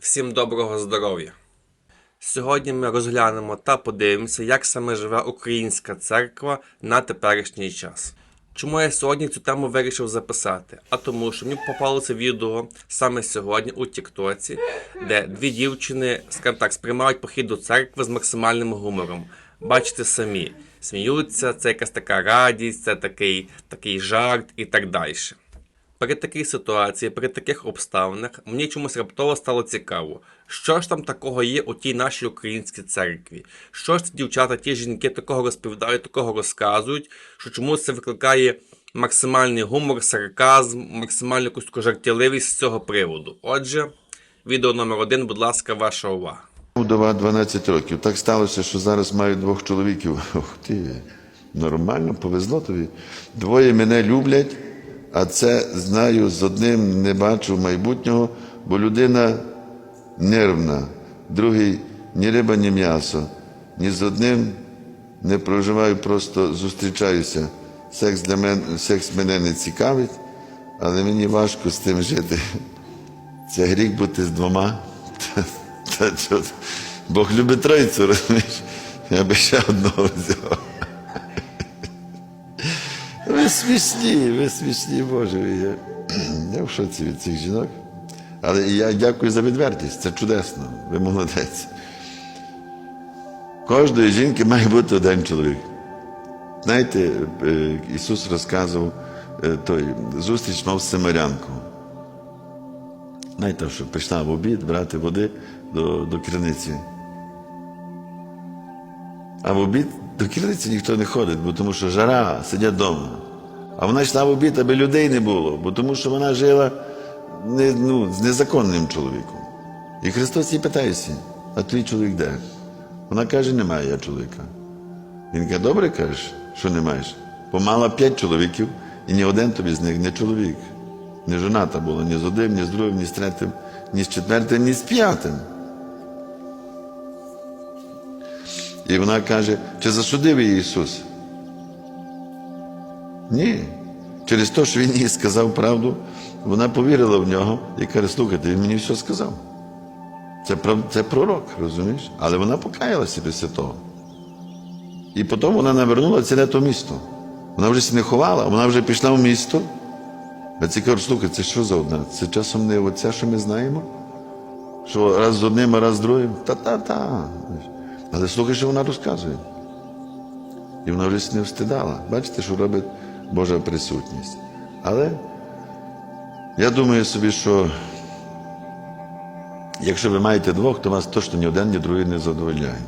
Всім доброго здоров'я! Сьогодні ми розглянемо та подивимося, як саме живе українська церква на теперішній час. Чому я сьогодні цю тему вирішив записати? А тому, що мені попалося відео саме сьогодні у Тіктоці, де дві дівчини, скажімо так, сприймають похід до церкви з максимальним гумором. Бачите самі, сміються, це якась така радість, це такий, такий жарт і так далі. При такій ситуації, при таких обставинах, мені чомусь раптово стало цікаво, що ж там такого є у тій нашій українській церкві. Що ж ці дівчата, ті жінки такого розповідають, такого розказують, що чомусь це викликає максимальний гумор, сарказм, максимальну якусь жартівливість з цього приводу. Отже, відео номер один, будь ласка, ваша увага. Вдова 12 років. Так сталося, що зараз маю двох чоловіків. Ох ти, нормально, повезло тобі. Двоє мене люблять, а це знаю, з одним не бачу майбутнього, бо людина нервна, другий ні риба, ні м'ясо. Ні з одним не проживаю, просто зустрічаюся. Секс для мене, секс мене не цікавить, але мені важко з тим жити. Це гріх бути з двома. Бог любить тройцю, розумієш? Я би ще одного взяв. Смішні, ви смішні, Боже. Я, я в шоці від цих жінок. Але я дякую за відвертість, це чудесно, ви молодець. Кожної жінки має бути один чоловік. Знаєте, е, Ісус розказував е, той зустріч мав з Семирянку. Знаєте, що прийшла в обід брати води до, до криниці. А в обід до криниці ніхто не ходить, бо тому що жара, сидять вдома. А вона йшла в обід, аби людей не було, бо тому що вона жила не, ну, з незаконним чоловіком. І Христос їй питається, а твій чоловік де? Вона каже, немає я чоловіка. Він каже, добре кажеш, що не маєш. Помала п'ять чоловіків, і ні один тобі з них не чоловік. Не жоната була ні з одним, ні з другим, ні з третім, ні з четвертим, ні з п'ятим. І вона каже, чи засудив її Ісус? Ні. Через те, що він їй сказав правду, вона повірила в нього і каже, слухайте, він мені все сказав. Це, це пророк, розумієш? Але вона покаялася після того. І потім вона навернула ціле то місто. Вона вже не ховала, вона вже пішла в місто. Я це кажу, слухай, це що за одна? Це часом не оця, що ми знаємо? Що раз з одним, а раз з другим? Та-та-та. Але слухай, що вона розказує. І вона вже не встидала. Бачите, що робить Божа присутність. Але я думаю собі, що якщо ви маєте двох, то вас точно ні один, ні другий не задовольняє.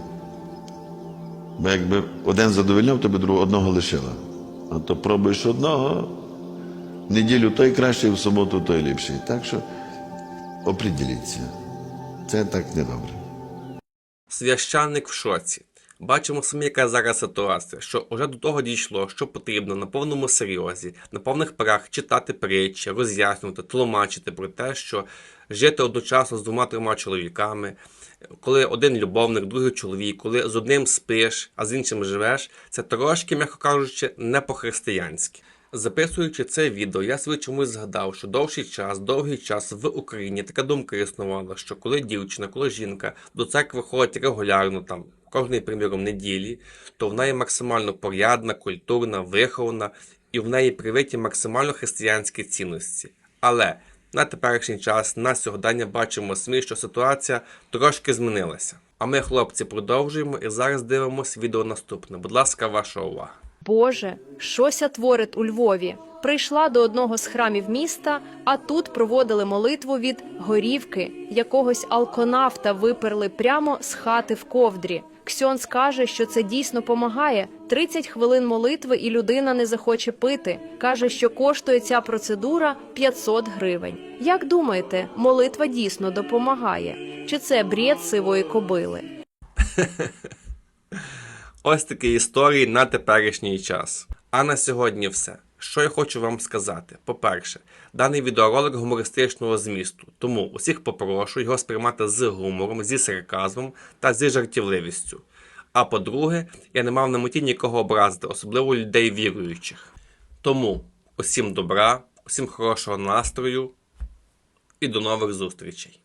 Бо якби один задовольняв, то би другого одного лишила. А то пробуєш одного, в неділю той кращий, в суботу той ліпший. Так що оприділіться. Це так недобре. Свящанник в шоці. Бачимо самі, яка зараз ситуація, що вже до того дійшло, що потрібно на повному серйозі, на повних парах читати притчі, роз'яснювати, тлумачити про те, що жити одночасно з двома-трьома чоловіками, коли один любовник, другий чоловік, коли з одним спиш, а з іншим живеш, це трошки, м'яко кажучи, не по-християнськи. Записуючи це відео, я собі чомусь згадав, що довший час, довгий час в Україні така думка існувала, що коли дівчина, коли жінка до церкви ходить регулярно, там кожної, приміром, неділі, то в неї максимально порядна, культурна, вихована, і в неї привиті максимально християнські цінності. Але на теперішній час, на сьогодення бачимо самі, що ситуація трошки змінилася. А ми, хлопці, продовжуємо і зараз дивимося відео наступне. Будь ласка, ваша увага. Боже, щося творить у Львові. Прийшла до одного з храмів міста, а тут проводили молитву від горівки. Якогось алконавта виперли прямо з хати в ковдрі. Ксьонс каже, що це дійсно помагає. 30 хвилин молитви, і людина не захоче пити. Каже, що коштує ця процедура 500 гривень. Як думаєте, молитва дійсно допомагає? Чи це бред сивої кобили? Ось такі історії на теперішній час. А на сьогодні все. Що я хочу вам сказати? По-перше, даний відеоролик гумористичного змісту, тому усіх попрошу його сприймати з гумором, зі сарказмом та зі жартівливістю. А по-друге, я не мав на меті нікого образити, особливо людей віруючих. Тому усім добра, усім хорошого настрою і до нових зустрічей.